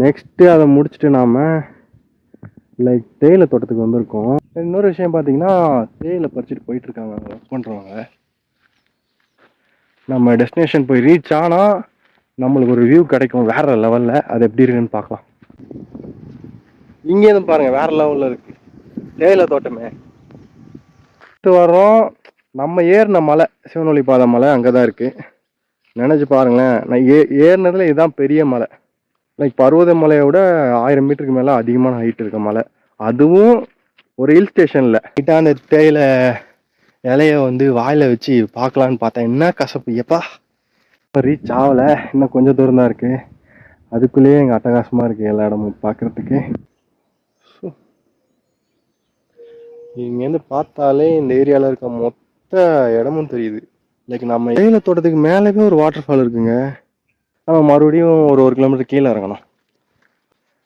Next அதை முடிச்சுட்டு நாம் லைக் தேயிலை தோட்டத்துக்கு வந்திருக்கோம். இன்னொரு விஷயம் பார்த்தீங்கன்னா தேயிலை பறிச்சுட்டு போயிட்டுருக்காங்க ஒர்க் பண்ணுறவங்க நம்ம டெஸ்டினேஷன் போய் ரீச் ஆனால் நம்மளுக்கு ஒரு வியூ கிடைக்கும் வேறு லெவலில் அது எப்படி இருக்குன்னு பார்க்கலாம். இங்கேயும் பாருங்கள் வேறு லெவலில் இருக்குது தேயிலை தோட்டமே. வரோம் நம்ம ஏறின மலை சிவனொளி பாதை மலை அங்கே தான் இருக்குது நினச்சி பாருங்களேன். நான் ஏ ஏறினதுல இதுதான் பெரிய மலை. லைக் பர்வத மலையை விட ஆயிரம் மீட்டருக்கு மேலே அதிகமான ஹைட் இருக்க மலை. அதுவும் ஒரு ஹில் ஸ்டேஷனில் கிட்ட அந்த தேயிலை இலைய வந்து வாயில வச்சு பார்க்கலான்னு பார்த்தேன். என்ன கசப்பு? எப்பா? ரீச் ஆகலை. இன்னும் கொஞ்சம் தூரம் தான் இருக்கு. அதுக்குள்ளேயே எங்கள் அட்டகாசமாக இருக்கு எல்லா இடமும் பார்க்கறதுக்கு. இங்கேருந்து பார்த்தாலே இந்த ஏரியாவில் இருக்க மொத்த இடமும் தெரியுது. லைக் நம்ம தேயிலை தோட்டத்துக்கு மேலேவே ஒரு வாட்டர் ஃபால் இருக்குங்க. நம்ம மறுபடியும் ஒரு ஒரு கிலோமீட்டர் கீழே இறங்கணும்.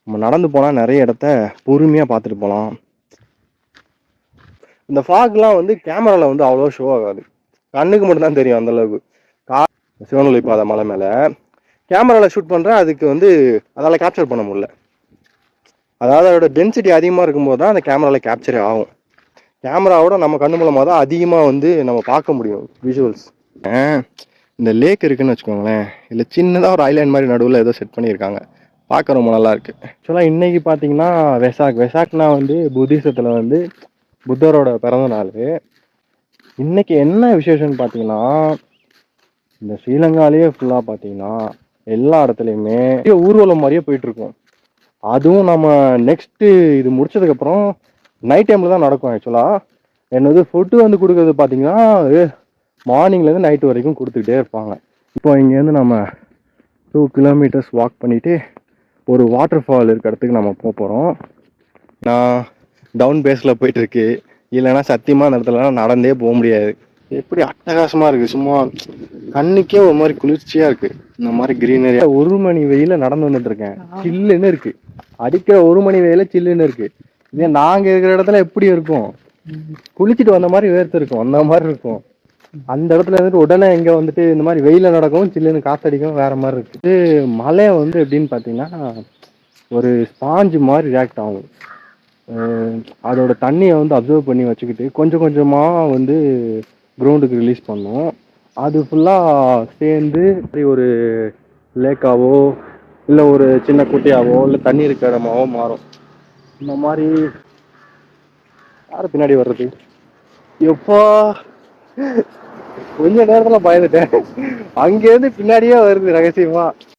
நம்ம நடந்து போனால் நிறைய இடத்த பொறுமையாக பார்த்துட்டு போகலாம் இந்த ஃபாக்லாம் வந்து கேமராவில் வந்து அவ்வளோ ஷோ ஆகாது. கண்ணுக்கு மட்டும்தான் தெரியும் அந்தளவுக்கு கா சிவனொலி பாதை மலை மேலே. கேமராவில் ஷூட் பண்ணுறேன் அதுக்கு வந்து அதால் கேப்சர் பண்ண முடியல. அதாவது அதோட டென்சிட்டி அதிகமாக இருக்கும்போது தான் அந்த கேமராவில் கேப்சரே ஆகும். கேமராவோட நம்ம கண்ணு மூலமாக தான் அதிகமாக வந்து நம்ம பார்க்க முடியும் விஷுவல்ஸ் இந்த லேக் இருக்குன்னு வச்சுக்கோங்களேன் இல்லை சின்னதாக ஒரு ஐலாண்ட் மாதிரி நடுவில் ஏதோ செட் பண்ணியிருக்காங்க. பார்க்க ரொம்ப நல்லாயிருக்கு ஆக்சுவலாக இன்றைக்கி பார்த்தீங்கன்னா வெசாக் வெசாக்னா வந்து புத்திசத்தில் வந்து புத்தரோட பிறந்த நாள். இன்றைக்கி என்ன விசேஷம்னு பார்த்தீங்கன்னா இந்த ஸ்ரீலங்காலேயே ஃபுல்லாக பார்த்தீங்கன்னா எல்லா இடத்துலையுமே ஊர்வலம் மாதிரியே போயிட்டுருக்கோம். அதுவும் நம்ம நெக்ஸ்ட்டு இது முடிச்சதுக்கப்புறம் நைட் டைமில் தான் நடக்கும் ஆக்சுவலாக என்னது ஃபுட்டு வந்து கொடுக்குறது பார்த்தீங்கன்னா மார்னிங்லேருந்து நைட்டு வரைக்கும் கொடுத்துக்கிட்டே இருப்பாங்க. இப்போ இங்கேருந்து நம்ம டூ கிலோமீட்டர்ஸ் வாக் பண்ணிவிட்டு ஒரு வாட்டர் ஃபால் இருக்க இடத்துக்கு நம்ம போக போகிறோம் நான் டவுன் பேஸில் போயிட்டுருக்கு இல்லைன்னா சத்தியமாக அந்த இடத்துலலாம் நடந்தே போக முடியாது. எப்படி அட்டகாசமாக இருக்குது சும்மா கண்ணுக்கே ஒரு மாதிரி குளிர்ச்சியாக இருக்குது இந்த மாதிரி க்ரீனரி ஒரு மணி வெயில நடந்து வந்துட்டுருக்கேன். சில்லுன்னு இருக்குது அடிக்கிற ஒரு மணி வெயில சில்லுன்னு இருக்குது இதே நாங்கள் இருக்கிற இடத்துல எப்படி இருக்கும்? குளிச்சுட்டு வந்த மாதிரி வேர்த்து இருக்கும். அந்த மாதிரி இருக்கும். அந்த இடத்துல இருந்துட்டு உடனே இங்க வந்துட்டு இந்த மாதிரி வெயில நடக்கும் சில்லுன்னு காத்தடிக்கும் வேற மாதிரி இருக்குது மலை வந்து எப்படின்னு பாத்தீங்கன்னா ஒரு ஸ்பாஞ்சு மாதிரி ரியாக்ட் ஆகும். அதோட தண்ணியை வந்து அப்சர்வ் பண்ணி வச்சுக்கிட்டு கொஞ்சம் கொஞ்சமாக வந்து கிரவுண்டுக்கு ரிலீஸ் பண்ணும். அது ஃபுல்லாக சேர்ந்து இப்படி ஒரு லேக்காவோ இல்லை ஒரு சின்ன குட்டையாவோ இல்லை தண்ணி இருக்க இடமாவோ மாறும். இந்த மாதிரி யார் பின்னாடி வர்றது? எப்பா! கொஞ்ச நேரத்துல பயந்துட்டேன். அங்கேருந்து பின்னாடியே வருது ரகசியமா.